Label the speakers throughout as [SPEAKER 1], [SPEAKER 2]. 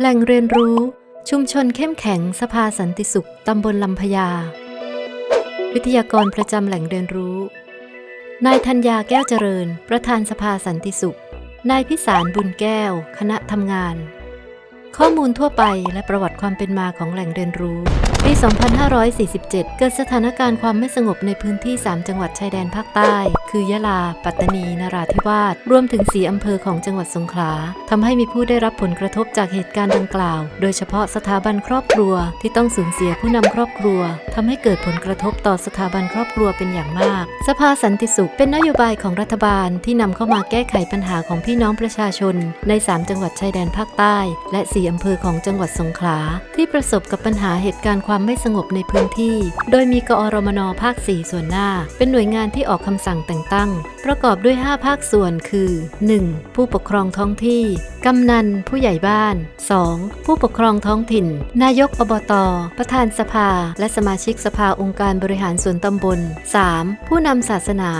[SPEAKER 1] แหล่งเรียนรู้ชุมชนเข้มแข็งสภาสันติสุข ตำบลลำพญา วิทยากรประจำแหล่งเรียนรู้ นายธัญญาแก้วเจริญ ประธานสภาสันติสุข นายพิสารบุญแก้ว คณะทำงาน ข้อมูลทั่วไปและประวัติความเป็นมาของแหล่งเรียนรู้ ปี 2547 เกิดสถานการณ์ความไม่สงบในพื้นที่ 3 จังหวัดชายแดนภาคใต้ คือยะลา ปัตตานี นราธิวาส รวมถึงสีอำเภอของจังหวัดสงขลาทำให้มีผู้ได้รับผลกระทบจากเหตุการณ์ดังกล่าว โดยเฉพาะสถาบันครอบครัวที่ต้องสูญเสียผู้นำครอบครัวทำให้เกิดผลกระทบต่อสถาบันครอบครัวเป็นอย่างมาก สภาสันติสุขเป็นนโยบายของรัฐบาลที่นำเข้ามาแก้ไขปัญหาของพี่น้องประชาชน ใน 3 จังหวัดชายแดนภาคใต้ และสีอำเภอของจังหวัดสงขลาที่ประสบกับปัญหาเหตุการณ์ความความไม่สงบในพื้นที่ โดยมีกอรมนภาค 4 ส่วนหน้า เป็นหน่วยงานที่ออกคำสั่งแต่งตั้ง ประกอบด้วย 5 ภาคส่วนคือ 1. ผู้ปกครองท้องที่ กำนัน ผู้ใหญ่บ้าน 2. ผู้ปกครองท้องถิ่น นายกอบต ประธานสภา และสมาชิกสภาองค์การบริหารส่วนตำบล 3. ผู้นำศาสนา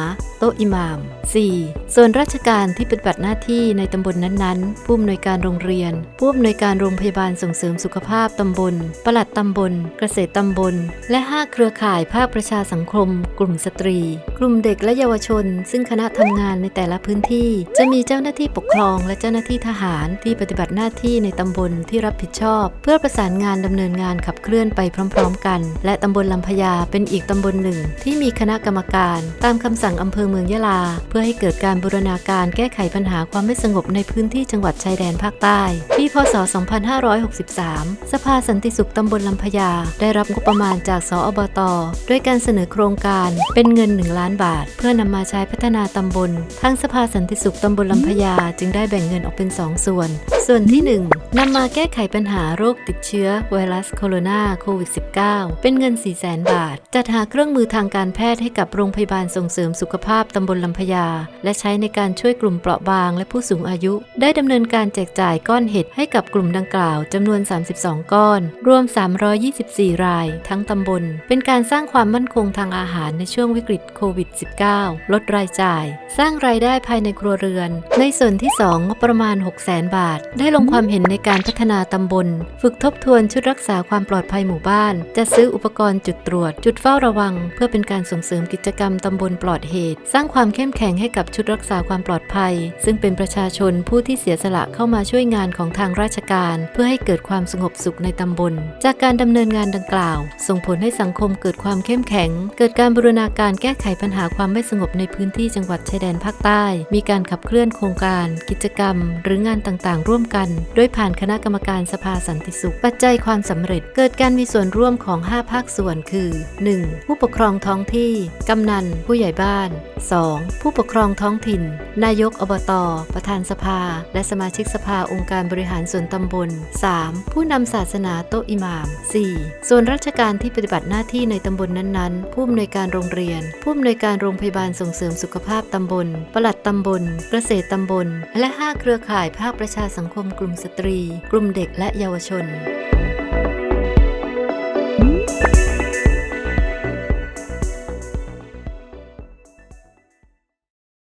[SPEAKER 1] ต๊ะอิหม่าม 4. ส่วนราชการที่ปฏิบัติหน้าที่ในตำบลนนั้นๆ ผู้อำนวยการโรงเรียน ผู้อำนวยการโรงพยาบาลส่งเสริมสุขภาพตำบล ปลัดตำบล เกษตรตำบล และ 5 เครือข่ายภาคประชาสังคม กลุ่มสตรี กลุ่มเด็กและเยาวชน ซึ่งคณะทำงานในแต่ละพื้นที่ จะมีเจ้าหน้าที่ปกครองและเจ้าหน้าที่ทหารที่ปฏิบัติหน้าที่ในตำบลที่รับผิดชอบ เพื่อประสานงานดำเนินงานขับเคลื่อนไปพร้อม ๆ กัน และตำบลลำพญาเป็นอีกตำบลหนึ่ง ที่มีคณะกรรมการ ตามคำสั่งอำเภอเมืองยะลา เพื่อให้เกิดการบูรณาการแก้ไขปัญหาความไม่สงบในพื้นที่จังหวัดชายแดนภาคใต้ ปีพศ 2563 สภาสันติสุขตำบลลำพญาได้รับงบประมาณจากสอบตด้วยการเสนอโครงการเป็นเงิน 1 ล้านบาท เพื่อนำมาใช้พัฒนาตำบล ทางสภาสันติสุขตำบลลำพญาจึงได้แบ่งเงินออกเป็น 2 ส่วน ส่วนที่ 1นำมาแก้ไขปัญหาโรคติดเชื้อไวรัสโคโรนาโควิด -19 เป็นเงิน 4 0 0แสนบาท จัดหาเครื่องมือทางการแพทย์ให้กับโรงพยาบาลส่งเสริมสุขภาพตำบลลำพญา และใช้ในการช่วยกลุ่มเปราะบางและผู้สูงอายุ ได้ดำเนินการแจกจ่ายก้อนเห็ดให้กับกลุ่มดังกล่าวจำนวน 32 ก้อน รวม 324 ราย ทั้งตำบล เป็นการสร้างความมั่นคงทางอาหารในช่วงวิกฤตโควิด -19 ลดรายจ่าย สร้างรายได้ภายในครัวเรือน ในส่วนที่2งบประมาณ 6 0 0 0 0 0 บาท ได้ลงความเห็นในการพัฒนาตำบล ฝึกทบทวนชุดรักษาความปลอดภัยหมู่บ้าน จะซื้ออุปกรณ์จุดตรวจ จุดเฝ้าระวัง เพื่อเป็นการส่งเสริมกิจกรรมตำบลปลอดเหตุสร้างความเข้มแข็งให้กับชุดรักษาความปลอดภัย ซึ่งเป็นประชาชนผู้ที่เสียสละเข้ามาช่วยงานของทางราชการ เพื่อให้เกิดความสงบสุขในตำบล จากการดำเนินงานดังกล่าว ส่งผลให้สังคมเกิดความเข้มแข็ง เกิดการบูรณาการแก้ไขปัญหาความไม่สงบในพื้นที่จังหวัดชายแดนภาคใต้ มีการขับเคลื่อนโครงการ กิจกรรม หรืองานต่างๆ ร่วมกัน โดยผ่านคณะกรรมการสภาสันติสุข ปัจจัยความสำเร็จ เกิดการมีส่วนร่วมของ 5 ภาคส่วนคือ 1. ผู้ปกครองท้องที่ กำนัน ผู้ใหญ่บ้าน 2. ผู้ปกครองท้องถิ่น นายกอบต ประธานสภา และสมาชิกสภาองค์การบริหารส่วนตำบล 3. ผู้นำศาสนาโตอิหม่าม 4. ส่วนราชการที่ปฏิบัติหน้าที่ในตำบลนั้นๆ ผู้อำนวยการโรงเรียน ผู้อำนวยการโรงพยาบาลส่งเสริมสุขภาพตำบล ปลัดตำบล เกษตรตำบล และ 5 เครือข่ายภาคประชาสังคมกลุ่มสตรี กลุ่มเด็กและเยาวชน